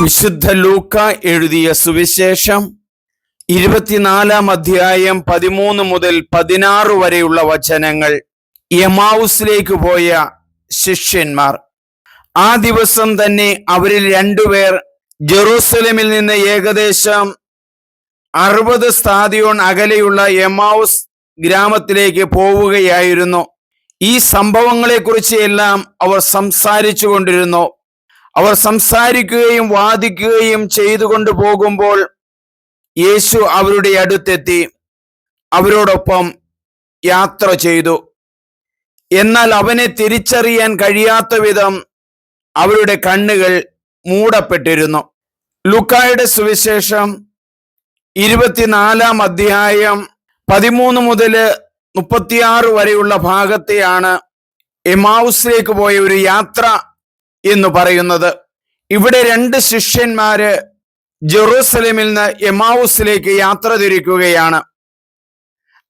വിശുദ്ധ ലൂക്ക എഴുതിയ സുവിശേഷം ഇരുപത്തിനാലാം അധ്യായം പതിമൂന്ന് മുതൽ പതിനാറ് വരെയുള്ള വചനങ്ങൾ യമാവുസിലേക്ക് പോയ ശിഷ്യന്മാർ. ആ ദിവസം തന്നെ അവരിൽ രണ്ടുപേർ ജെറൂസലമിൽ നിന്ന് ഏകദേശം അറുപത് സ്ഥാദിയോൺ അകലെയുള്ള യമാവുസ് ഗ്രാമത്തിലേക്ക് പോവുകയായിരുന്നു. ഈ സംഭവങ്ങളെക്കുറിച്ച് എല്ലാം അവർ സംസാരിച്ചു കൊണ്ടിരുന്നു. അവർ സംസാരിക്കുകയും വാദിക്കുകയും ചെയ്തുകൊണ്ട് പോകുമ്പോൾ യേശു അവരുടെ അടുത്തെത്തി അവരോടൊപ്പം യാത്ര ചെയ്തു. എന്നാൽ അവനെ തിരിച്ചറിയാൻ കഴിയാത്ത വിധം അവരുടെ കണ്ണുകൾ മൂടപ്പെട്ടിരുന്നു. ലുക്കായുടെ സുവിശേഷം ഇരുപത്തിനാലാം അധ്യായം പതിമൂന്ന് മുതൽ മുപ്പത്തിയാറ് വരെയുള്ള ഭാഗത്തെയാണ് എമാവുസിലേക്ക് പോയ ഒരു യാത്ര എന്ന് പറയുന്നത്. ഇവിടെ രണ്ട് ശിഷ്യന്മാര് ജെറൂസലേമിൽ നിന്ന് എമാവൂസിലേക്ക് യാത്ര തിരിക്കുകയാണ്.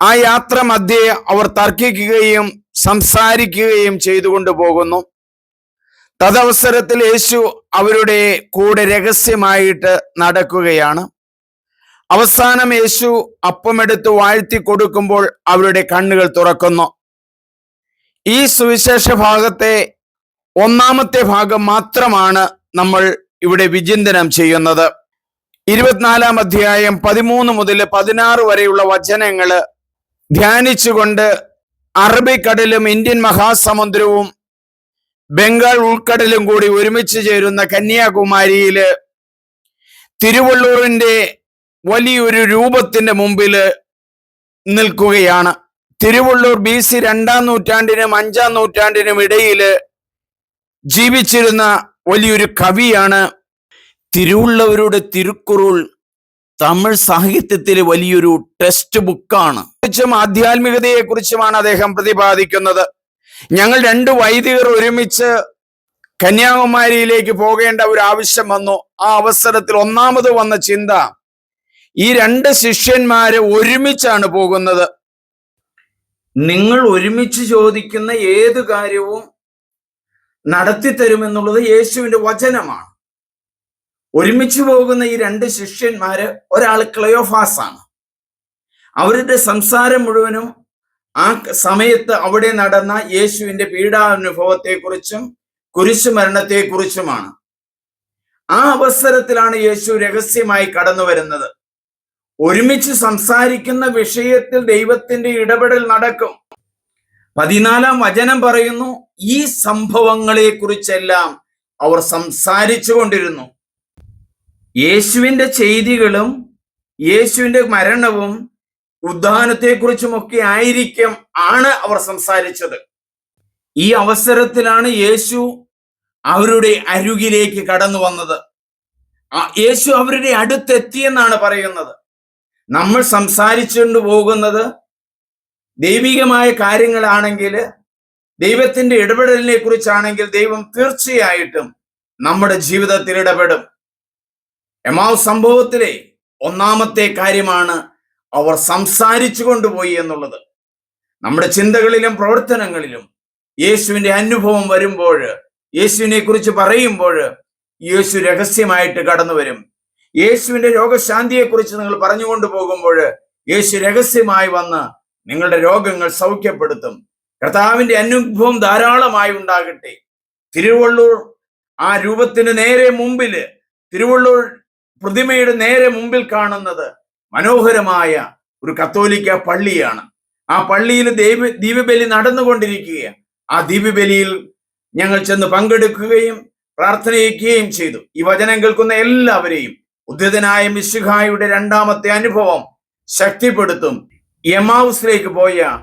ആ യാത്ര മധ്യേ അവർ തർക്കിക്കുകയും സംസാരിക്കുകയും ചെയ്തുകൊണ്ട് പോകുന്നു. തദവസരത്തിൽ യേശു അവരുടെ കൂടെ രഹസ്യമായിട്ട് നടക്കുകയാണ്. അവസാനം യേശു അപ്പമെടുത്ത് വാഴ്ത്തി കൊടുക്കുമ്പോൾ അവരുടെ കണ്ണുകൾ തുറക്കുന്നു. ഈ സുവിശേഷ ഭാഗത്തെ ഒന്നാമത്തെ ഭാഗം മാത്രമാണ് നമ്മൾ ഇവിടെ വിചിന്തനം ചെയ്യുന്നത്. ഇരുപത്തിനാലാം അധ്യായം പതിമൂന്ന് മുതൽ പതിനാറ് വരെയുള്ള വചനങ്ങൾ ധ്യാനിച്ചുകൊണ്ട് അറബിക്കടലും ഇന്ത്യൻ മഹാസമുദ്രവും ബംഗാൾ ഉൾക്കടലും കൂടി ഒരുമിച്ച് ചേരുന്ന കന്യാകുമാരിയിൽ തിരുവള്ളൂറിന്റെ വലിയൊരു രൂപത്തിന്റെ മുമ്പിൽ നിൽക്കുകയാണ്. തിരുവള്ളൂർ ബി സി രണ്ടാം നൂറ്റാണ്ടിനും അഞ്ചാം നൂറ്റാണ്ടിനും ഇടയിൽ ജീവിച്ചിരുന്ന വലിയൊരു കവിയാണ് തിരുവുള്ളവരുടെ തിരുക്കുറുൾ തമിഴ് സാഹിത്യത്തിലെ വലിയൊരു ടെക്സ്റ്റ് ബുക്കാണ് കുറിച്ചും ആധ്യാത്മികതയെ കുറിച്ചുമാണ് അദ്ദേഹം പ്രതിപാദിക്കുന്നത്. ഞങ്ങൾ രണ്ട് വൈദികർ ഒരുമിച്ച് കന്യാകുമാരിയിലേക്ക് പോകേണ്ട ഒരു ആവശ്യം വന്നു. ആ അവസരത്തിൽ ഒന്നാമത് വന്ന ചിന്ത ഈ രണ്ട് ശിഷ്യന്മാര് ഒരുമിച്ചാണ് പോകുന്നത്. നിങ്ങൾ ഒരുമിച്ച് ചോദിക്കുന്ന ഏത് കാര്യവും നടത്തി തരുമെന്നുള്ളത് യേശുവിന്റെ വചനമാണ്. ഒരുമിച്ച് പോകുന്ന ഈ രണ്ട് ശിഷ്യന്മാര് ഒരാൾ ക്ലയോഫാസ് ആണ് അവരുടെ സംസാരം മുഴുവനും ആ സമയത്ത് അവിടെ നടന്ന യേശുവിന്റെ പീഡാനുഭവത്തെക്കുറിച്ചും കുരിശു മരണത്തെക്കുറിച്ചുമാണ് ആ അവസരത്തിലാണ് യേശു രഹസ്യമായി കടന്നു വരുന്നത്. ഒരുമിച്ച് സംസാരിക്കുന്ന വിഷയത്തിൽ ദൈവത്തിന്റെ ഇടപെടൽ നടക്കും. പതിനാലാം വചനം പറയുന്നു ഈ സംഭവങ്ങളെ കുറിച്ചെല്ലാം അവർ സംസാരിച്ചു കൊണ്ടിരുന്നു യേശുവിന്റെ ചെയ്തികളും യേശുവിന്റെ മരണവും ഉദ്ധാനത്തെക്കുറിച്ചുമൊക്കെ ആയിരിക്കും ആണ് അവർ സംസാരിച്ചത്. ഈ അവസരത്തിലാണ് യേശു അവരുടെ അരുകിലേക്ക് കടന്നു വന്നത്. യേശു അവരുടെ അടുത്തെത്തിയെന്നാണ് പറയുന്നത്. നമ്മൾ സംസാരിച്ചുകൊണ്ട് പോകുന്നത് ദൈവികമായ കാര്യങ്ങളാണെങ്കിൽ ദൈവത്തിന്റെ ഇടപെടലിനെ കുറിച്ചാണെങ്കിൽ ദൈവം തീർച്ചയായിട്ടും നമ്മുടെ ജീവിതത്തിൽ ഇടപെടും. എമാവ് സംഭവത്തിലെ ഒന്നാമത്തെ കാര്യമാണ് അവർ സംസാരിച്ചു കൊണ്ടുപോയി എന്നുള്ളത്. നമ്മുടെ ചിന്തകളിലും പ്രവർത്തനങ്ങളിലും യേശുവിന്റെ അനുഭവം വരുമ്പോൾ യേശുവിനെ കുറിച്ച് പറയുമ്പോൾ യേശു രഹസ്യമായിട്ട് കടന്നു വരും. യേശുവിന്റെ രോഗശാന്തിയെക്കുറിച്ച് നിങ്ങൾ പറഞ്ഞുകൊണ്ട് പോകുമ്പോൾ യേശു രഹസ്യമായി വന്ന് നിങ്ങളുടെ രോഗങ്ങൾ സൗഖ്യപ്പെടുത്തും. കർത്താവിന്റെ അനുഭവം ധാരാളമായി ഉണ്ടാകട്ടെ. തിരുവള്ളൂർ ആ രൂപത്തിന് നേരെ മുമ്പിൽ തിരുവള്ളൂർ പ്രതിമയുടെ നേരെ മുമ്പിൽ കാണുന്നത് മനോഹരമായ ഒരു കത്തോലിക്ക പള്ളിയാണ്. ആ പള്ളിയിൽ ദൈവ ദീപബലി നടന്നുകൊണ്ടിരിക്കുകയാണ്. ആ ദീപബലിയിൽ ഞങ്ങൾ ചെന്ന് പങ്കെടുക്കുകയും പ്രാർത്ഥനയിക്കുകയും ചെയ്തു. ഈ വചനം കേൾക്കുന്ന എല്ലാവരെയും ഉദ്ധിതനായ മിശുഹായുടെ രണ്ടാമത്തെ അനുഭവം ശക്തിപ്പെടുത്തും. യമാവുസിലേക്ക് പോയ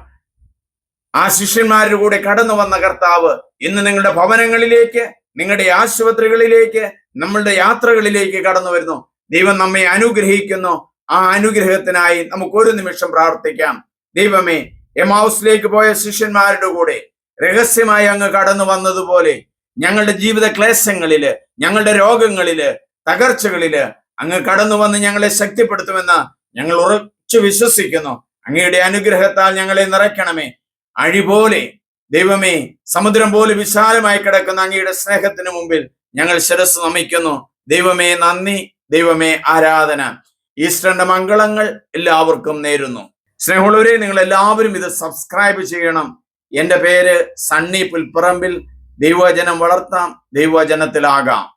ആ ശിഷ്യന്മാരുടെ കൂടെ കടന്നു വന്ന കർത്താവ് ഇന്ന് നിങ്ങളുടെ ഭവനങ്ങളിലേക്ക് നിങ്ങളുടെ ആശുപത്രികളിലേക്ക് നമ്മളുടെ യാത്രകളിലേക്ക് കടന്നു വരുന്നു. ദൈവം നമ്മെ അനുഗ്രഹിക്കുന്നു. ആ അനുഗ്രഹത്തിനായി നമുക്ക് ഒരു നിമിഷം പ്രാർത്ഥിക്കാം. ദൈവമേ യമാവുസിലേക്ക് പോയ ശിഷ്യന്മാരുടെ കൂടെ രഹസ്യമായി അങ്ങ് കടന്നു വന്നതുപോലെ ഞങ്ങളുടെ ജീവിത ക്ലേശങ്ങളിൽ ഞങ്ങളുടെ രോഗങ്ങളിൽ തകർച്ചകളിൽ അങ്ങ് കടന്നു വന്ന് ഞങ്ങളെ ശക്തിപ്പെടുത്തുമെന്ന് ഞങ്ങൾ ഉറച്ചു വിശ്വസിക്കുന്നു. അങ്ങയുടെ അനുഗ്രഹത്താൽ ഞങ്ങളെ നിറയ്ക്കണമേ. അഴി പോലെ ദൈവമേ സമുദ്രം പോലെ വിശാലമായി കിടക്കുന്ന അങ്ങയുടെ സ്നേഹത്തിന് മുമ്പിൽ ഞങ്ങൾ ശിരസ് നമിക്കുന്നു. ദൈവമേ നന്ദി. ദൈവമേ ആരാധന. ഈസ്റ്ററിന്റെ മംഗളങ്ങൾ എല്ലാവർക്കും നേരുന്നു. സ്നേഹമുള്ളവരെ നിങ്ങൾ എല്ലാവരും ഇത് സബ്സ്ക്രൈബ് ചെയ്യണം. എന്റെ പേര് സണ്ണി പുൽപ്പറമ്പിൽ. ദൈവവചനം വളർത്താം. ദൈവവചനത്തിലാകാം.